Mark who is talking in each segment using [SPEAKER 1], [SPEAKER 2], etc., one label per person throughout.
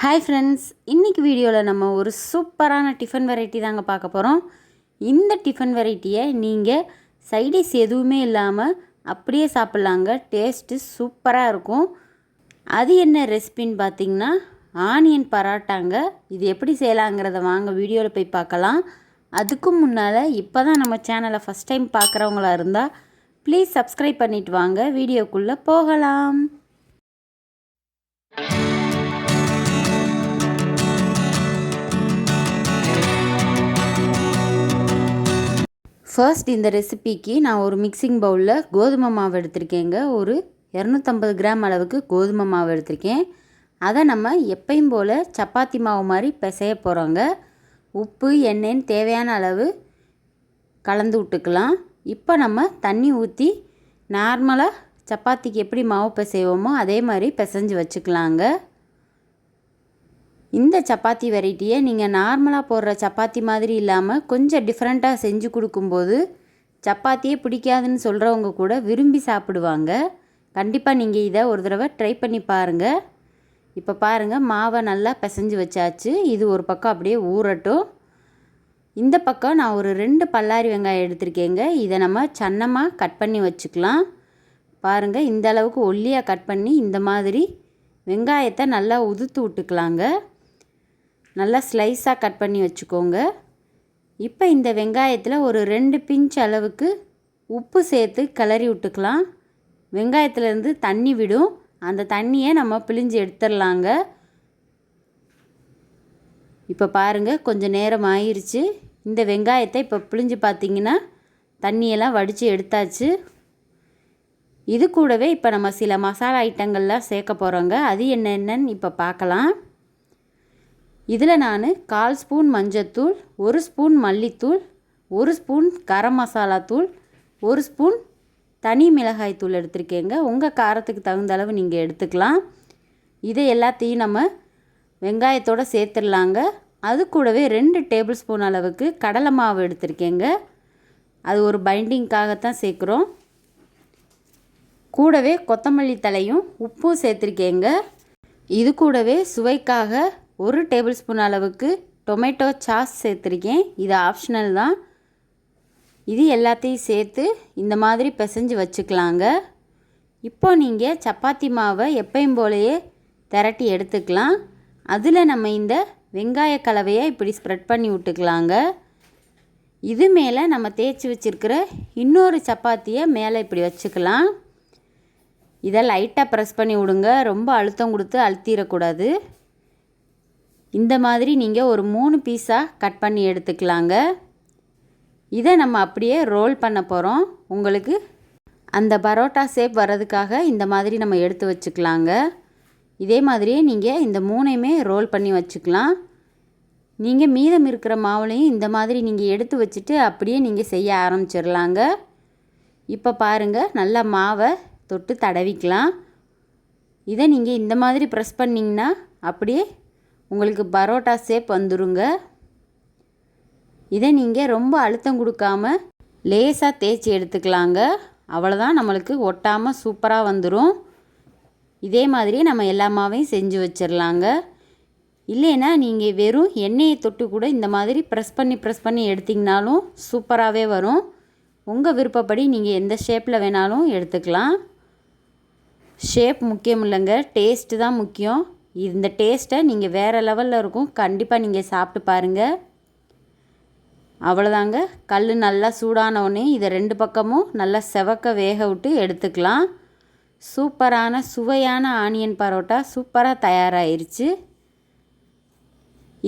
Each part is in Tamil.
[SPEAKER 1] ஹாய் ஃப்ரெண்ட்ஸ் இன்றைக்கி வீடியோவில் நம்ம ஒரு சூப்பரான டிஃபன் வெரைட்டி தாங்க பார்க்க போகிறோம் இந்த டிஃபன் வெரைட்டியை நீங்கள் சைடிஸ் எதுவுமே இல்லாமல் அப்படியே சாப்பிட்லாங்க. டேஸ்ட்டு சூப்பராக இருக்கும். அது என்ன ரெசிபின்னு பார்த்தீங்கன்னா ஆனியன் பராட்டாங்க. இது எப்படி செய்யலாங்கிறத வாங்க வீடியோவில் போய் பார்க்கலாம். அதுக்கும் முன்னால் இப்போ தான் நம்ம சேனலை ஃபஸ்ட் டைம் பார்க்குறவங்களா இருந்தால் ப்ளீஸ் சப்ஸ்கிரைப் பண்ணிவிட்டு வாங்க. வீடியோக்குள்ளே போகலாம். ஃபர்ஸ்ட் இந்த ரெசிபிக்கு நான் ஒரு மிக்சிங் பவுலில் கோதுமை மாவு எடுத்திருக்கேங்க. ஒரு இரநூத்தம்பது கிராம் அளவுக்கு கோதுமை மாவு எடுத்திருக்கேன். அதை நம்ம எப்பயும் போல் சப்பாத்தி மாவு மாதிரி பிசைய போகிறோங்க உப்பு எண்ணெய்ன்னு தேவையான அளவு கலந்து விட்டுக்கலாம். இப்போ நம்ம தண்ணி ஊற்றி நார்மலாக சப்பாத்திக்கு எப்படி மாவு பிசைவோமோ அதே மாதிரி பிசைஞ்சு வச்சுக்கலாங்க. இந்த சப்பாத்தி வெரைட்டியை நீங்கள் நார்மலாக போடுற சப்பாத்தி மாதிரி இல்லாமல் கொஞ்சம் டிஃப்ரெண்ட்டாக செஞ்சு கொடுக்கும்போது சப்பாத்தியே பிடிக்காதுன்னு சொல்கிறவங்க கூட விரும்பி சாப்பிடுவாங்க. கண்டிப்பாக நீங்கள் இதை ஒரு தடவை ட்ரை பண்ணி பாருங்கள் இப்போ பாருங்கள் மாவை நல்லா பிசைஞ்சு வச்சாச்சு. இது ஒரு பக்கம் அப்படியே ஊறட்டும். இந்த பக்கம் நான் ஒரு ரெண்டு பல்லாரி வெங்காயம் எடுத்திருக்கேங்க. இதை நம்ம சன்னமாக கட் பண்ணி வச்சுக்கலாம். பாருங்கள் இந்த அளவுக்கு ஒல்லியாக கட் பண்ணி இந்த மாதிரி வெங்காயத்தை நல்லா உதுத்து விட்டுக்கலாங்க. நல்லா ஸ்லைஸாக கட் பண்ணி வச்சுக்கோங்க. இப்போ இந்த வெங்காயத்தில் ஒரு ரெண்டு பிஞ்ச் அளவுக்கு உப்பு சேர்த்து கிளறி விட்டுக்கலாம். வெங்காயத்துலேருந்து தண்ணி விடும். அந்த தண்ணியை நம்ம பிழிஞ்சு எடுத்துடலாங்க. இப்போ பாருங்கள் கொஞ்சம் நேரம் ஆயிடுச்சு இந்த வெங்காயத்தை இப்போ பிழிஞ்சு பார்த்திங்கன்னா தண்ணியெல்லாம் வடித்து எடுத்தாச்சு. இது கூடவே இப்போ நம்ம சில மசாலா ஐட்டங்கள்லாம் சேர்க்க போகிறோங்க அது என்னென்னு இப்போ பார்க்கலாம் இதில் நான் கால் ஸ்பூன் மஞ்சத்தூள் ஒரு ஸ்பூன் மல்லித்தூள் ஒரு ஸ்பூன் கரம் மசாலா தூள் ஒரு ஸ்பூன் தனி மிளகாய் தூள் எடுத்திருக்கேங்க. உங்கள் காரத்துக்கு தகுந்த அளவு நீங்கள் எடுத்துக்கலாம். இதை எல்லாத்தையும் நம்ம வெங்காயத்தோடு சேர்த்துடலாங்க. அது கூடவே ரெண்டு டேபிள் ஸ்பூன் அளவுக்கு கடலை மாவு எடுத்திருக்கேங்க. அது ஒரு பைண்டிங்க்காகத்தான் சேர்க்குறோம். கூடவே கொத்தமல்லி தலையும் உப்பும் சேர்த்துருக்கேங்க. இது கூடவே சுவைக்காக ஒரு டேபிள் ஸ்பூன் அளவுக்கு டொமேட்டோ சாஸ் சேர்த்துருக்கேன். இது ஆப்ஷனல் தான். இது எல்லாத்தையும் சேர்த்து இந்த மாதிரி பிசைஞ்சு வச்சுக்கலாங்க. இப்போ நீங்கள் சப்பாத்தி மாவை எப்பயும் போலையே திரட்டி எடுத்துக்கலாம். அதில் நம்ம இந்த வெங்காய கலவையை இப்படி ஸ்ப்ரெட் பண்ணி விட்டுக்கலாங்க. இது மேலே நம்ம தேய்ச்சி வச்சுருக்கிற இன்னொரு சப்பாத்தியை மேலே இப்படி வச்சுக்கலாம். இதை லைட்டாக ப்ரெஸ் பண்ணி விடுங்க. ரொம்ப அழுத்தம் கொடுத்து அழுத்திடக்கூடாது. இந்த மாதிரி நீங்கள் ஒரு மூணு பீஸாக கட் பண்ணி எடுத்துக்கலாங்க. இதை நம்ம அப்படியே ரோல் பண்ண போகிறோம் உங்களுக்கு அந்த பரோட்டா ஷேப் வர்றதுக்காக இந்த மாதிரி நம்ம எடுத்து வச்சுக்கலாங்க. இதே மாதிரியே நீங்கள் இந்த மூணையுமே ரோல் பண்ணி வச்சுக்கலாம். நீங்கள் மீதம் இருக்கிற மாவுலையும் இந்த மாதிரி நீங்கள் எடுத்து வச்சுட்டு அப்படியே நீங்கள் செய்ய ஆரம்பிச்சிடலாங்க. இப்போ பாருங்கள் நல்லா மாவை தொட்டு தடவிக்கலாம். இதை நீங்கள் இந்த மாதிரி ப்ரெஸ் பண்ணிங்கன்னா அப்படியே உங்களுக்கு பரோட்டா ஷேப் வந்துருங்க. இதை நீங்கள் ரொம்ப அழுத்தம் கொடுக்காம லேசாக தேய்ச்சி எடுத்துக்கலாங்க. அவ்வளோதான் நம்மளுக்கு ஒட்டாமல் சூப்பராக வந்துடும் இதே மாதிரி நம்ம எல்லா மாவையும் செஞ்சு வச்சிடலாங்க இல்லைன்னா நீங்கள் வெறும் எண்ணெயை தொட்டு கூட இந்த மாதிரி ப்ரெஸ் பண்ணி ப்ரெஸ் பண்ணி எடுத்திங்கனாலும் சூப்பராகவே வரும். உங்கள் விருப்பப்படி நீங்கள் எந்த ஷேப்பில் வேணாலும் எடுத்துக்கலாம். ஷேப் முக்கியம் இல்லைங்க. டேஸ்ட்டு தான் முக்கியம். இந்த டேஸ்ட்டை நீங்கள் வேறு லெவலில் இருக்கும். கண்டிப்பாக நீங்கள் சாப்பிட்டு பாருங்கள் அவ்வளோதாங்க. கல் நல்லா சூடானவுடனே இதை ரெண்டு பக்கமும் நல்லா செவக்க வேக விட்டு எடுத்துக்கலாம். சூப்பரான சுவையான ஆனியன் பரோட்டா சூப்பராக தயாராகிருச்சு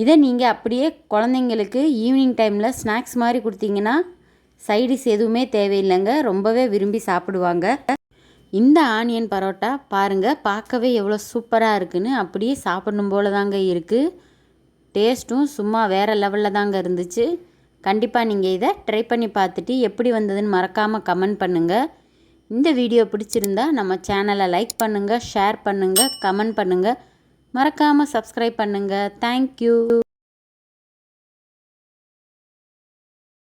[SPEAKER 1] இதை நீங்கள் அப்படியே குழந்தைங்களுக்கு ஈவினிங் டைமில் ஸ்நாக்ஸ் மாதிரி கொடுத்தீங்கன்னா சைடிஸ் எதுவுமே தேவையில்லைங்க. ரொம்பவே விரும்பி சாப்பிடுவாங்க. இந்த ஆனியன் பரோட்டா பாருங்கள் பார்க்கவே எவ்வளோ சூப்பராக இருக்குன்னு. அப்படியே சாப்பிடணும் போல தாங்க இருக்குது டேஸ்ட்டும் சும்மா வேறு லெவலில் தாங்க இருந்துச்சு. கண்டிப்பாக நீங்கள் இதை ட்ரை பண்ணி பார்த்துட்டு எப்படி வந்ததுன்னு மறக்காமல் கமெண்ட் பண்ணுங்கள் இந்த வீடியோ பிடிச்சிருந்தா நம்ம சேனலை லைக் பண்ணுங்கள் ஷேர் பண்ணுங்கள் கமெண்ட் பண்ணுங்கள் மறக்காமல் சப்ஸ்கிரைப் பண்ணுங்கள் தேங்க்யூ